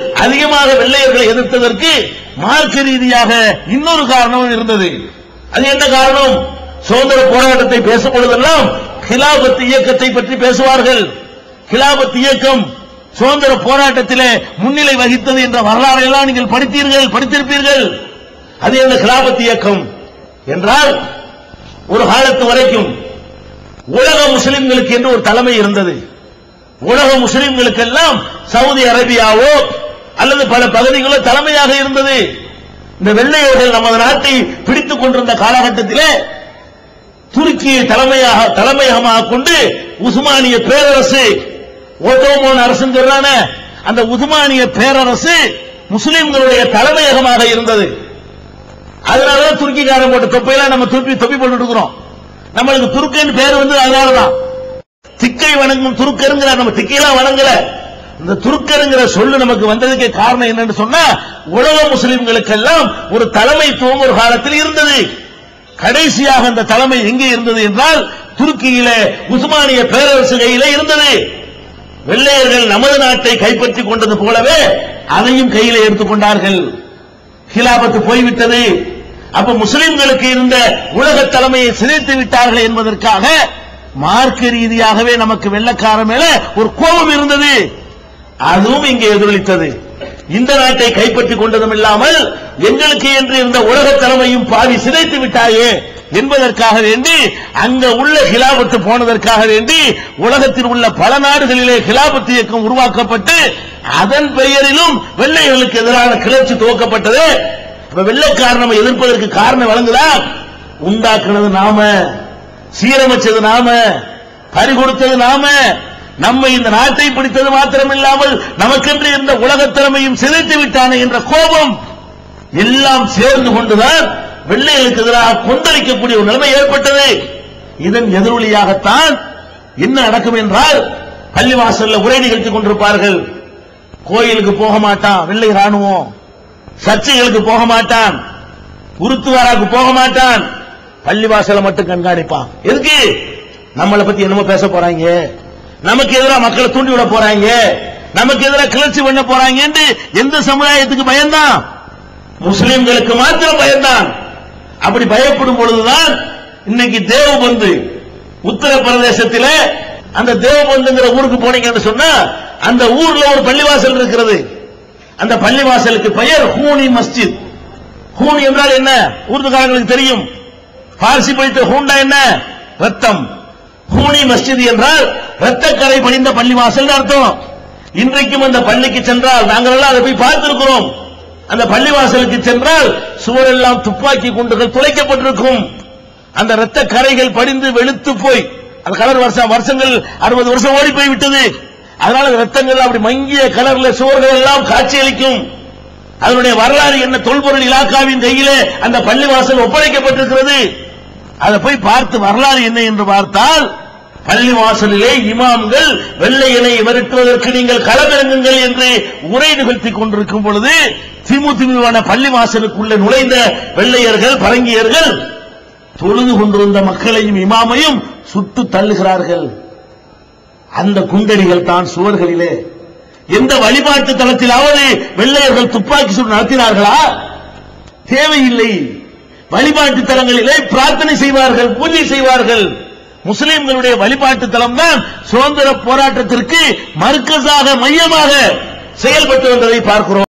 அதிகமாக வெள்ளையர்களை எதிர்த்ததற்கு மார்க்க ரீதியாக இன்னொரு காரணமும் இருந்தது. அது என்ன காரணம்? சுதந்திர போராட்டத்தை பேசும் பொழுதெல்லாம் கிலாபத் இயக்கத்தை பற்றி பேசுவார்கள். கிலாபத் இயக்கம் சுதந்திர போராட்டத்திலே முன்னிலை வகித்தது என்ற வரலாறை எல்லாம் நீங்கள் படித்தீர்கள் படித்திருப்பீர்கள். அது என்ன கிலாபத் இயக்கம்? என்றால் ஒரு காலத்து வரைக்கும் உலக முஸ்லிம்களுக்கு என்று ஒரு தலைமை இருந்தது. உலக முஸ்லிம்களுக்கெல்லாம் சவுதி அரேபியாவோ அல்லது பல பகுதிகளில் தலைமையாக இருந்தது. இந்த வெள்ளையர்கள் நமது நாட்டை பிடித்துக் கொண்டிருந்த காலகட்டத்திலே துருக்கியை தலைமையாக தலைமையகமாக கொண்டு உஸ்மானிய பேரரசு ஓட்டோமோன் அரசு சொல்றான அந்த உஸ்மானிய பேரரசு முஸ்லிம்களுடைய தலைமையகமாக இருந்தது. அதனாலதான் துருக்கிக்காரன் போட்ட தொப்பையெல்லாம் நம்ம துப்பி தொப்பி போட்டு இருக்கிறோம். நம்மளுக்கு துருக்கன்னு பேர் வந்து அதனாலதான். திக்கை வணங்கும் துருக்கருங்கிற நம்ம திக்கையெல்லாம் வணங்கல. இந்த துருக்கருங்கிற சொல்லு நமக்கு வந்ததுக்கு காரணம் என்னன்னு சொன்னா உலக முஸ்லிம்களுக்கெல்லாம் ஒரு தலைமைத்துவம் ஒரு காலத்தில் இருந்தது. கடைசியாக அந்த தலைமை எங்கே இருந்தது என்றால் துருக்கியில உஸ்மானிய பேரரசு கையில இருந்தது. வெள்ளையர்கள் நமது நாட்டை கைப்பற்றிக் கொண்டது போலவே அதையும் கையில எடுத்துக்கொண்டார்கள் கிலாபத்து போய்விட்டது. அப்ப முஸ்லிம்களுக்கு இருந்த உலக தலைமையை சிதைத்து விட்டார்கள் என்பதற்காக மார்க்க ரீதியாகவே நமக்கு வெள்ளக்கார மேல ஒரு கோபம் இருந்தது. அதுவும் இங்கே எதிரொலித்தது. இந்த நாட்டை கைப்பற்றிக் கொண்டதும் இல்லாமல் எங்களுக்கு என்று இருந்த உலக தலைமையும் பாதி சிதைத்து விட்டாயே என்பதற்காக வேண்டி அங்க உள்ள கிலாபத்து போனதற்காக வேண்டி உலகத்தில் உள்ள பல நாடுகளிலே கிலாபத்து இயக்கம் உருவாக்கப்பட்டு அதன் பெயரிலும் வெள்ளைகளுக்கு எதிரான கிளர்ச்சி துவக்கப்பட்டது. இப்ப வெள்ளைக்காரன் நம்ம எதிர்ப்பதற்கு காரணம் வழங்குதா உண்டாக்குனது நாம சீரமைச்சது நாம பறி கொடுத்தது நாம நம்ம இந்த நாட்டை பிடித்தது மாத்திரமில்லாமல் நமக்கென்று இருந்த உலகத்திறமையும் சிதைத்து விட்டானே என்ற கோபம் எல்லாம் சேர்ந்து கொண்டுதான் வெள்ளைகளுக்கு எதிராக கொந்தளிக்கக்கூடிய ஒரு நிலைமை ஏற்பட்டது. இதன் எதிரொலியாகத்தான் என்ன நடக்கும் என்றால் பள்ளிவாசல்ல உரை நிகழ்த்தி கொண்டிருப்பார்கள். கோயிலுக்கு போக மாட்டான் வெள்ளை ராணுவம். சர்ச்சைகளுக்கு போக மாட்டான். குருத்துவாராக்கு போக மாட்டான். பள்ளிவாசலை மட்டும் கண்காணிப்பான். எதுக்கு? நம்மளை பத்தி என்னமோ பேச போறாங்க. நமக்கு எதிராக மக்களை தூண்டி விட போறாங்க. நமக்கு எதிராக கிளர்ச்சி பண்ண போறாங்க என்று எந்த சமுதாயத்துக்கு பயந்தான் முஸ்லிம்களுக்கு மாத்திரம் பயந்தான் அப்படி பயப்படும் பொழுதுதான் இன்னைக்கு தேவபந்து உத்தரப்பிரதேசத்தில் அந்த தேவபந்துங்கிற ஊருக்கு போனீங்கன்னு சொன்னா அந்த ஊர்ல ஒரு பள்ளிவாசல் இருக்கிறது. அந்த பள்ளிவாசலுக்கு பெயர் ஹூனி மஸ்ஜித். ஹூனி என்றால் என்ன? ஊர்துக்காரங்களுக்கு தெரியும். பார்சி படித்த ஹூண்டா என்ன? ரத்தம். ஹூனி மஸ்ஜித் என்றால் ரத்தக்கரை படிந்த பள்ளிவாசல் அர்த்தம். இன்றைக்கும் அந்த பள்ளிக்கு சென்றால் நாங்கள் எல்லாம் அதை போய் பார்த்திருக்கிறோம். அந்த பள்ளிவாசலுக்கு சென்றால் சுவரெல்லாம் துப்பாக்கி குண்டுகள் துளைக்கப்பட்டிருக்கும். அந்த ரத்த கரைகள் படிந்து வெளுத்து போய் அந்த கலர் வருஷம் வருஷங்கள் அறுபது வருஷம் ஓடி போய் விட்டது. அதனால ரத்தங்கள் அப்படி மங்கிய கலர்ல சுவர்கள் எல்லாம் காட்சியளிக்கும். அதனுடைய வரலாறு என்ன? தொல்பொருள் இலாக்காவின் கையிலே அந்த பள்ளிவாசல் ஒப்படைக்கப்பட்டிருக்கிறது. அதை போய் பார்த்து வரலாறு என்ன என்று பார்த்தால் பள்ளி வாசலிலே இமாம்கள் வெள்ளையனை விரட்டுவதற்கு நீங்கள் களமிறங்குங்கள் என்று உரை நிகழ்த்திக் கொண்டிருக்கும் பொழுது திமு திமுவான பள்ளிவாசலுக்குள்ளே நுழைந்த வெள்ளையர்கள் பரங்கியர்கள் தொழுது கொண்டிருந்த மக்களையும் இமாமையும் சுட்டு தள்ளுகிறார்கள். அந்த குண்டடிகள் தான் சுவர்களிலே. எந்த வழிபாட்டு தளத்திலாவது வெள்ளையர்கள் துப்பாக்கி சூடு நடத்தினார்களா? தேவையில்லை. வழிபாட்டு தலங்களிலே பிரார்த்தனை செய்வார்கள் பூஜை செய்வார்கள். முஸ்லிம்களுடைய வழிபாட்டு தலம் தான் சுதந்திர போராட்டத்திற்கு மர்க்கஸாக மையமாக செயல்பட்டு வந்ததை பார்க்கிறோம்.